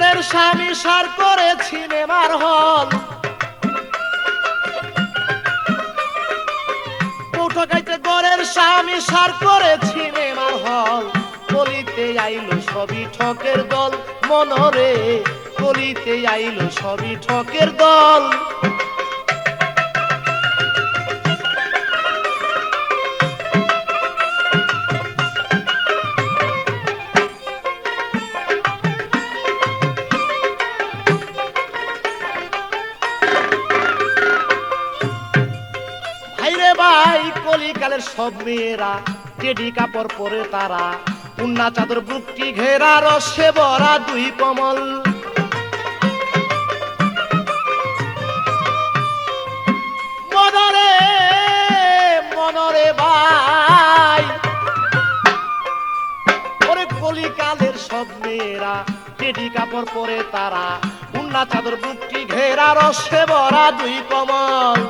ঘরের স্বামী সার করে সিনেমার হল। স্বামী সার হল। বলিতে আইলো সবই ঠকের দল, মনরে বলিতে আইলো সবই ঠকের দল। ভাই, কলিকালের সব মেয়েরা, টেডি কাপড় পরে তারা, উন্না চাদর বুকটি ঘেরা, রসে ভরা দুই কমল। মনরে মনরে ভাই, ওরে কলিকালের সব মেয়েরা, টেডি কাপড় পরে তারা, উন্না চাদর বুকটি ঘেরা, রসে ভরা দুই কমল।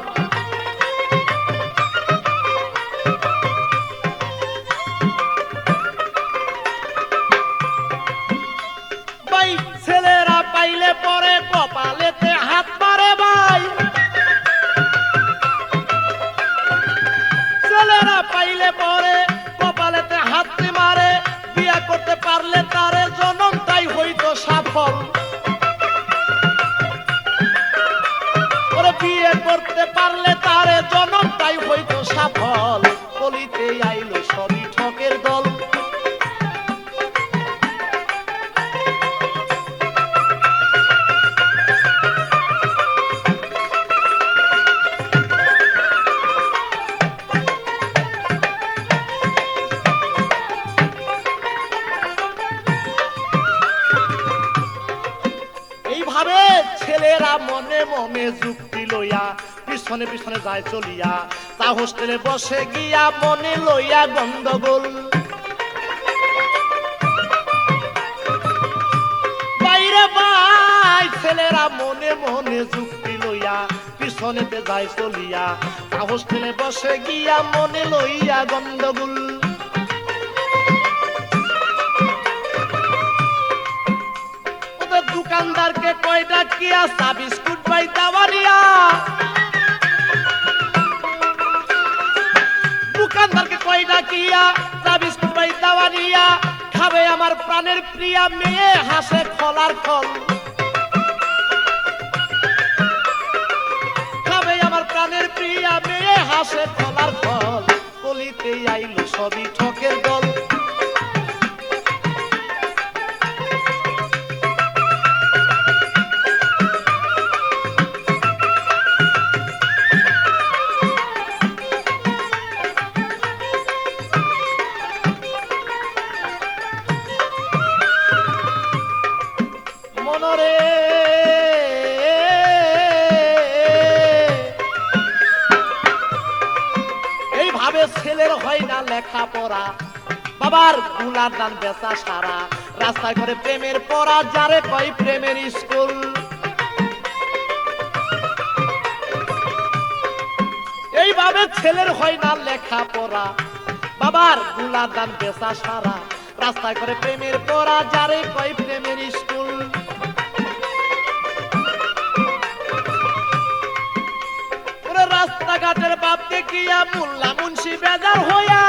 ছেলেরা মনে মনে যুক্তি লইয়া, পিছনে পিছনে যায় চলিয়া, তা হোস্টেলে বসে গিয়া মনে লইয়া গন্ডগোল। বাইরে বাই ছেলেরা, মনে মনে যুক্তি লইয়া, পিছনেতে যায় চলিয়া, তা হোস্টেলে বসে গিয়া মনে লইয়া গন্ডগোল। দোকানদারকে কয়টা কিয়া চা বিস্কুট পাই দাওয়ারিয়া দোকানদারকে কয়টা কিয়া চা বিস্কুট পাই দাওয়ারিয়া খাবে আমার প্রাণের প্রিয়া মেয়ে, হাসে খলার খল। খাবে আমার প্রাণের প্রিয়া মেয়ে, হাসে খলার ফল কলিতে আইলো সবই ঠকের দল। মনরে এইভাবে ছেলের হয় না লেখাপড়া। বাবারগুলার দান বেচা সারা। রাস্তায় ঘরে প্রেমের পড়া, যারে প্রেমের স্কুল। এইভাবে ছেলের হয় না বাবারগুলার দান বেচা সারা। রাস্তায় করে প্রেমের পড়া, যারে কয় প্রেমের স্কুল। রাস্তাঘাটের বাপ দেখিয়া মোল্লা মুন্সি বেজার হইয়া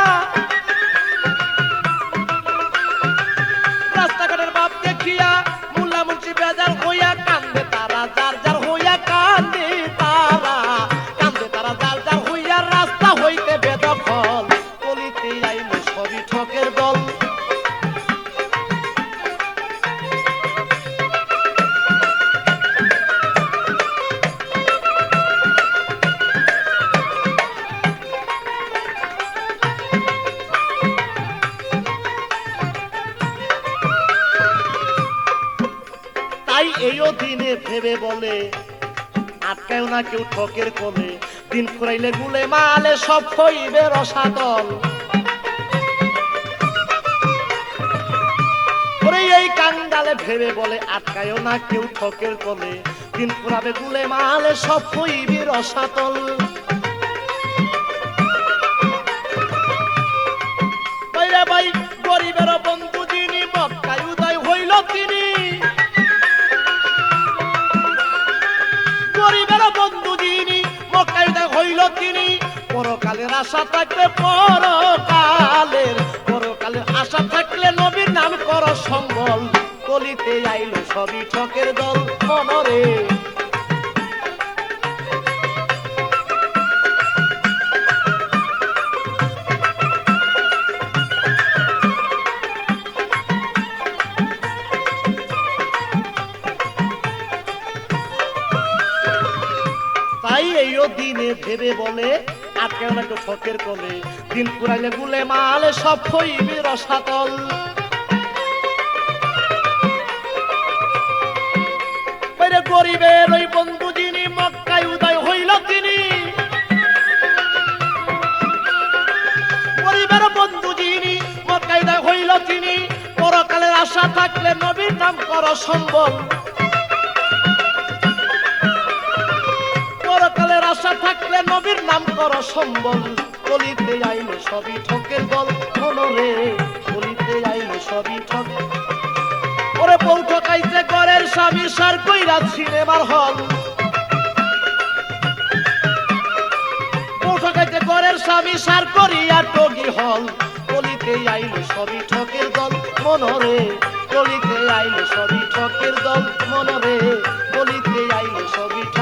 তাই এই দিনে ভেবে বলে আটকায় না কেউ ঠকের কোলে। দিন ফুরাইলে গুলে মালে সব হইবে রসাদল ওরে এই কাঙ্গালে ভেবে বলে আটকায়ও না কেউ ঠকের কোলে। দিন ফুরাবে গুলে মালে সব হইবে রসাতল। বাইরে আশা থাকলে পরকালের পরকালের আশা থাকলে নবীর নাম কর সম্বল। কলিতে আইলো সবই ঠকের দল, মনরে। তাই এইও দিনে ভেবে বলে না কেউ ঠকের কোলে। দিন পুরাইলে গুলে মালে, সব হইবে রসাতল। গরিবের ওই বন্ধু যিনি, মক্কায় উদয় হইল তিনি। গরিবের বন্ধু যিনি, মক্কায় উদয় হইল তিনি। পরকালের আশা থাকলে নবীর নাম কর সম্বল সম্বল কলিতে আইলো সবই ঠকের দল মনরে কলিতে আইলো সবই ঠক। ওরে বউ ঠকাইতে ঘরের স্বামী সার কইরা সিনেমার হল। বউ ঠকাইতে ঘরের স্বামী সার করিয়া টগি হল। কলিতে আইলো সবই ঠকের দল। মনরে কলিতে আইলো সবই ঠকের দল। মনরে কলিতে আইলো সবই ঠক।